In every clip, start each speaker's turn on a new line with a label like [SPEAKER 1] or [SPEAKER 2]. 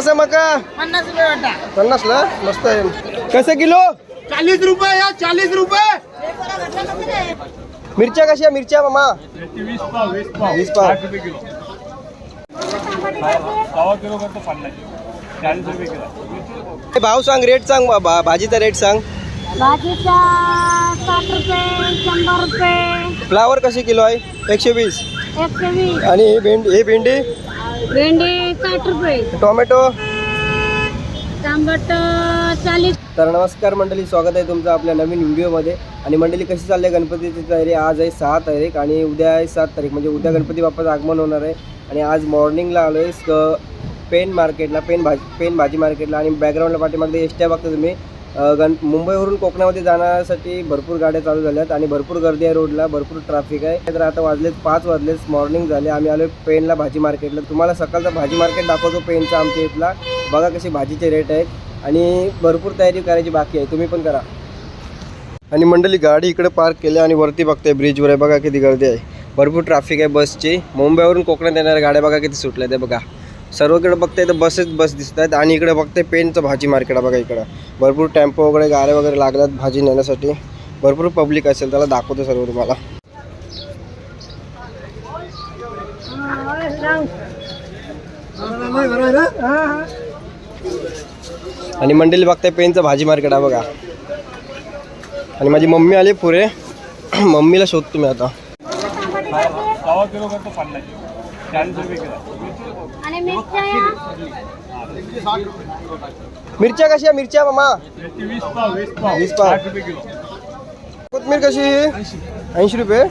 [SPEAKER 1] कसा मका?
[SPEAKER 2] पन्नास रुपये वाटा.
[SPEAKER 1] पन्नासला मस्त आहे. कसं किलो?
[SPEAKER 2] चाळीस रुपये या चाळीस रुपये.
[SPEAKER 1] मिरच्या कशा मिरच्या मामा?
[SPEAKER 3] वीस पाव पन्नास.
[SPEAKER 1] हे भाव सांग रेट सांग बा- भाजीचा रेट सांग.
[SPEAKER 4] भाजीचा साठ रुपये शंभर रुपये.
[SPEAKER 1] फ्लावर कशी किलो आहे? एकशे वीस.
[SPEAKER 4] एकशे वीस.
[SPEAKER 1] आणि ही भेंडी ही भेंडी?
[SPEAKER 4] भेंडी साठ रुपये
[SPEAKER 1] टोमॅटो
[SPEAKER 4] चाळीस.
[SPEAKER 1] तर नमस्कार मंडळी स्वागत आहे तुमचं आपल्या नवीन व्हिडिओमध्ये. आणि मंडळी कशी चालली आहे गणपतीची तयारी? आज आहे सहा तारीख आणि उद्या आहे सात तारीख. म्हणजे उद्या गणपती बाप्पाचं आगमन होणार आहे. आणि आज मॉर्निंगला आलो आहे पेन मार्केटला पेन भाजी पेन भाजी मार्केटला आणि बॅकग्राऊंडला पाठीमागे एस ट्या बघता तुम्ही. गण मुंबईवरून कोकणामध्ये जाण्यासाठी भरपूर गाड्या चालू झाल्यात आणि भरपूर गर्दी आहे रोडला भरपूर ट्रॅफिक आहे. तर आता वाजलेत पाच वाजलेच मॉर्निंग झाले. आम्ही आलो पेनला भाजी मार्केटला तुम्हाला सकाळचा भाजी मार्केट दाखवतो पेनचा आमच्या इथला. बघा कसे भाजीचे रेट आहेत आणि भरपूर तयारी करायची बाकी आहे. तुम्ही पण करा. आणि मंडळी गाडी इकडे पार्क केली आणि वरती बघताय ब्रिजवर आहे. बघा किती गर्दी आहे. भरपूर ट्रॅफिक आहे बसची मुंबईवरून कोकणात येणाऱ्या गाड्या बघा किती सुटल्या त्या बघा. सर्वकडे बघताय तर बसेच बस दिसत आहेत आणि इकडे बघते पेनचं भाजी मार्केट आहे बघा इकडं. भरपूर टेम्पो वगैरे गाड्या वगैरे लागल्यात भाजी नेण्यासाठी. भरपूर पब्लिक असेल त्याला दाखवतो सर्व तुम्हाला. आणि मंडळी बघताय पेनचं भाजी मार्केट आहे बघा. आणि माझी मम्मी आली पुरे मम्मीला शोधतो मी आता.
[SPEAKER 4] आणि मिरच्या
[SPEAKER 1] मिरच्या कशा मिरच्या मामा?
[SPEAKER 3] वीस पाव
[SPEAKER 1] कोथमीर कशी ऐंशी रुपये.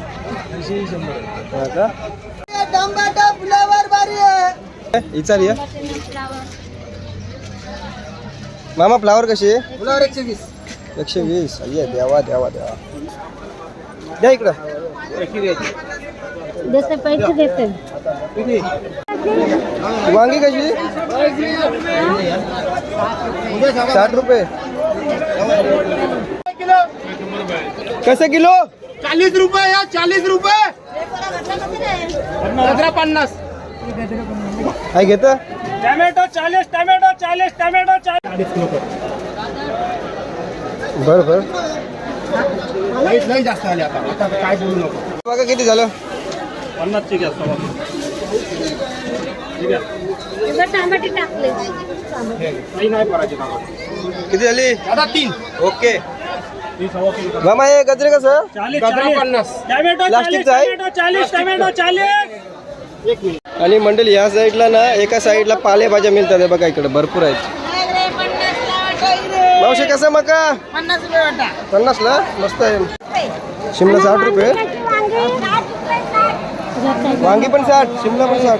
[SPEAKER 1] चालली मामा फ्लावर कशी आहे?
[SPEAKER 2] फुलावर एकशे वीस.
[SPEAKER 1] एकशे वीस. अय्या द्यावा द्यावा द्यावा द्या इकडं.
[SPEAKER 4] जसे पैसे देते.
[SPEAKER 1] वांगी कशी? साठ रुपये. कसं किलो?
[SPEAKER 2] चाळीस रुपये या चाळीस रुपये. पंधरा पन्नास.
[SPEAKER 1] काय घेत?
[SPEAKER 3] टमॅटो चाळीस टमॅटो चाळीस टमॅटो चाळीस.
[SPEAKER 1] बर बर.
[SPEAKER 2] लई जास्त आले आता. आता काय बोलू नको.
[SPEAKER 1] बघा किती झालं?
[SPEAKER 3] पन्नासची आहे
[SPEAKER 4] टमाटे टाकले.
[SPEAKER 1] किती झाली?
[SPEAKER 2] आता तीन.
[SPEAKER 1] ओके. मामा हे गजरे कसं?
[SPEAKER 2] गजरा. पन्नास.
[SPEAKER 1] प्लास्टिकचं आहे?
[SPEAKER 3] चाळीस टमॅटो चाळीस.
[SPEAKER 2] एक मिनिट.
[SPEAKER 1] आणि मंडळी या साईडला ना एका साईडला पालेभाज्या मिळतात. हे बघा इकडे भरपूर आहेत. मावशी कसं मका?
[SPEAKER 2] पन्नास रुपये वाटा
[SPEAKER 1] पन्नासला मस्त आहे. शिमला साठ रुपये. वांगी पण साठ शिमला पण साठ.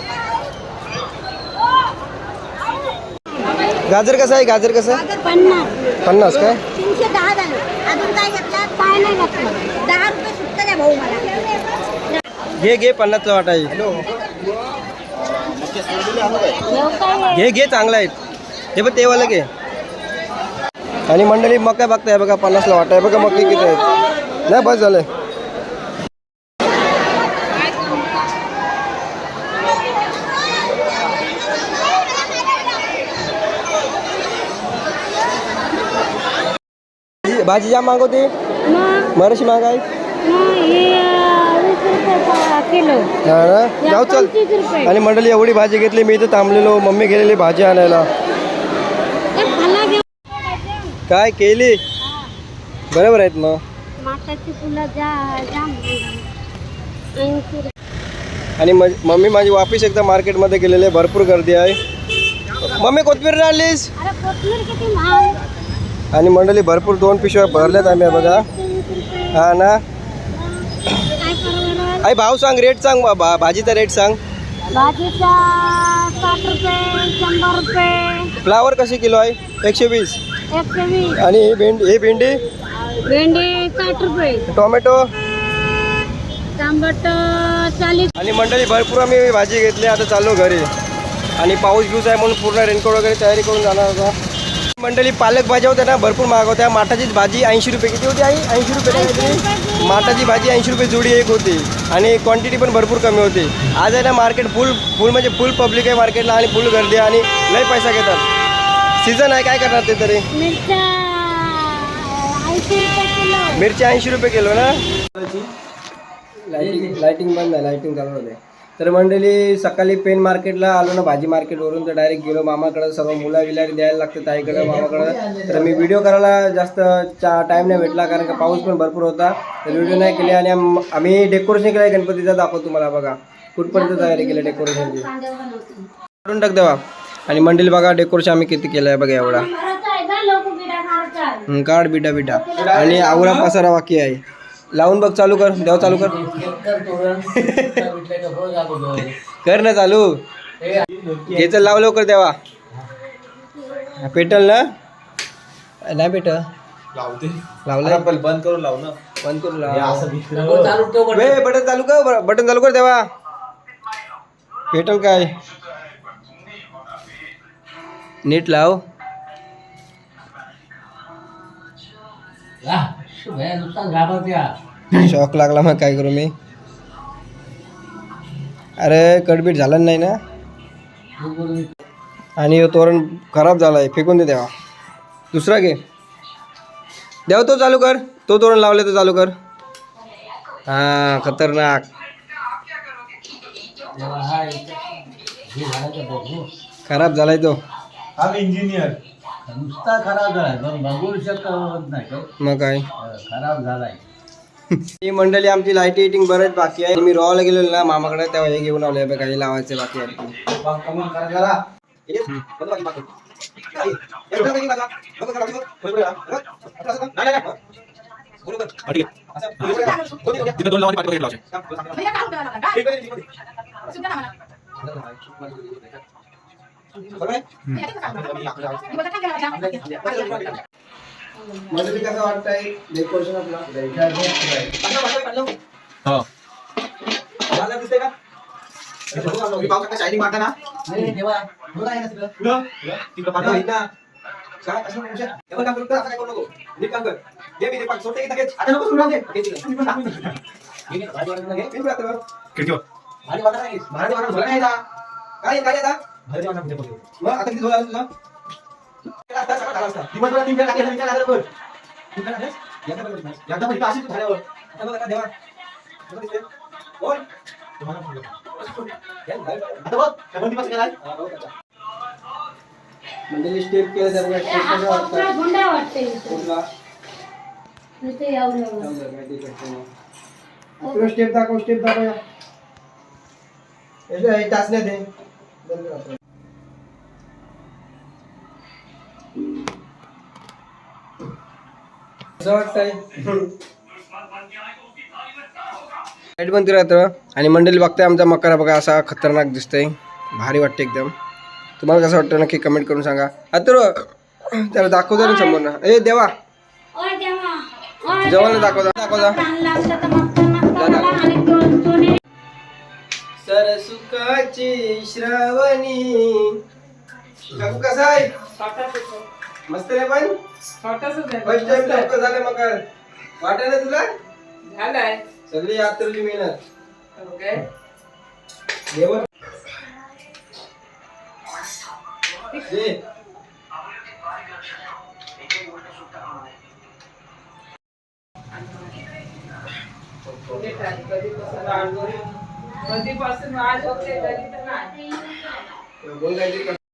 [SPEAKER 1] गाजर कसं आहे? गाजर कसं
[SPEAKER 4] पन्नास.
[SPEAKER 1] पन्नास काय?
[SPEAKER 4] तीनशे दहा झालं. अजून काय घेतलं? काय नाही घेतलं. दहा रुपये सुट्ट द्या भाऊ मला.
[SPEAKER 1] घे घे पन्नासचा वाटा आहे घे घे चांगला आहे. हे बघ तेवाला घे. आणि मंडळी मका बघताय बघा पन्नासला वाटा आहे. बघा मका किती आहेत. नाही बस झालं भाजी- जाम मागवते?
[SPEAKER 4] मग?
[SPEAKER 1] मराठी महागाई जाऊ चल. आणि मंडळी एवढी भाजी घेतली मी इथं थांबलेलो. मम्मी गेलेली भाजी आणायला. काय केली? बरोबर आहेत मग. आणि मम्मी माझी वापिस एकदा मार्केटमध्ये गेलेली भरपूर गर्दी आहे. मम्मी कोथमीर आणलीस? आणि मंडळी भरपूर दोन पिशव्या भरल्यात आम्ही बघा. हा ना? आई भाव सांग रेट सांग बा- भाजीचा रेट सांग.
[SPEAKER 4] भाजीचा साठ रुपये शंभर रुपये.
[SPEAKER 1] फ्लावर कशी किलो आहे? एकशे वीस.
[SPEAKER 4] एकशे वीस.
[SPEAKER 1] आणि ही भेंडी ही भेंडी?
[SPEAKER 4] भेंडी साठ रुपये.
[SPEAKER 1] टोमॅटो
[SPEAKER 4] टमाट चाळीस.
[SPEAKER 1] आणि मंडळी भरपूर आम्ही भाजी घेतली आता चाललो घरी. आणि पाऊस घेऊच आहे म्हणून पूर्ण रेनकोट वगैरे तयारी करून जाणार होता मंडळी पालक भाज्या होत्या ना भरपूर महाग होत्या. माठाचीच भाजी ऐंशी रुपये किती होती आई? ऐंशी रुपये माठाची भाजी ऐंशी रुपये जोडी एक होती. आणि क्वांटिटी पण भरपूर कमी होती. आज आहे ना मार्केट फुल फुल म्हणजे फुल पब्लिक आहे मार्केटला आणि फुल गर्दी आहे आणि लय पैसा घेतात. सीझन आहे काय करणार ते तरी? मिरची ऐंशी रुपये किलो ना? लाइटिंग बंद आहे लाइटिंग चालू होते तर मंडळी सकाळी पेन मार्केटला आलो ना भाजी मार्केटवरून तर डायरेक्ट गेलो. मामाकडं सर्व मुला विला द्यायला लागतं ताईकडं मामाकडं. तर मी व्हिडिओ करायला जास्त चा टाईम नाही भेटला कारण का पाऊस पण भरपूर होता. तर व्हिडिओ नाही केले आणि आम- आम्ही डेकोरेशन केलं गणपतीचा दाखवतो तुम्हाला बघा. कुठपर्यंत तयारी केली डेकोरेशनची काढून टाक देवा. आणि मंडळी बघा डेकोरेशन आम्ही किती केलं आहे बघा एवढा हं, काढ बिटा बिटा आणि आवरा पसारा बाकी आहे. लावून बघ चालू कर देव चालू कर. कर ना चालू. हे चल लाव लवकर देवा. पेटल ना? नाही पेट लावला
[SPEAKER 2] बंद करून लाव ना.
[SPEAKER 1] बंद करून लाव. बटन. चालू कर बटन चालू कर देवा. पेटल काय? नीट लाव. शॉक लागला मग काय करू मी? अरे कडबीट झालं नाही ना? आणि तोरण खराब झालाय फेकून दे देवा. दुसरा घे. देवा तो चालू कर. तो तोरण लावले तो चालू कर. हा खतरनाक. खराब झालाय तो.
[SPEAKER 2] इंजिनियर
[SPEAKER 5] नुसता खराब झालाय. पण बघू शकत नाही तो.
[SPEAKER 1] मग काय?
[SPEAKER 5] अं, खराब झालाय.
[SPEAKER 1] ही मंडळी आमची लाइट इटिंग बरेच बाकी आहे. मी रॉला गेलेलो ना मामाकडे तेव्हा हे घेऊन आलोय बघा हे लावायचे बाकी आहे मंडळी कसं वाटतंय डेकोरेशन आपला मला दिसतंय का शायनिंग मारताना
[SPEAKER 5] तिकडं.
[SPEAKER 1] पाठव इथं. काय. हे पण काम करू, असं काय करू नको. नीट काम कर. दे मी, दे पाठ. सोडते. आता नको सोडू, दे.
[SPEAKER 5] भारी वाटत नाही.
[SPEAKER 1] झोला नाही. काय काय आता? मग आता किती आला तुला? दिवसभरात तीन वेळा टाकले, तीन वेळा झालं बघ. तीन वेळा टाकलेस? एकदा बघ, एकदा बघ, इथं अशीच झाल्यावर. आता बघ, आता देवा. आता बघ. हा, बघ आता. मंडळी स्टेप केलं त्यामुळे स्टेप कसं वाटतं
[SPEAKER 4] गुंडा वाटते इथे.
[SPEAKER 1] कुठला
[SPEAKER 4] इथे एवढं एवढं.
[SPEAKER 1] तुला स्टेप दाखव स्टेप दाखव या. हे टाचण्यात आहे. बंद कर वाटतंय? लाइट बंद राहतं आणि मंडळी बघताय आमचा मकरा बघा असा खतरनाक दिसतंय. भारी वाटते एकदम. तुम्हाला कसं वाटतं नक्की कमेंट करून सांगा. आता त्याला दाखवतो ना समोर ना. ए देवा. जेवायला
[SPEAKER 4] देवा.
[SPEAKER 1] दाखव दाखव सरसुकाची श्रावणी. काकू कसा आहे? मस्त आहे पण? फर्स्ट टाइम लवकर झालं मग. वाटत ना तुला?
[SPEAKER 6] झालाय.
[SPEAKER 1] सगळी यात्रेची मेहनत.
[SPEAKER 6] ओके.
[SPEAKER 1] जेवण? ये.
[SPEAKER 6] कधीपासून आज होते तरी तर नाही.
[SPEAKER 1] बोल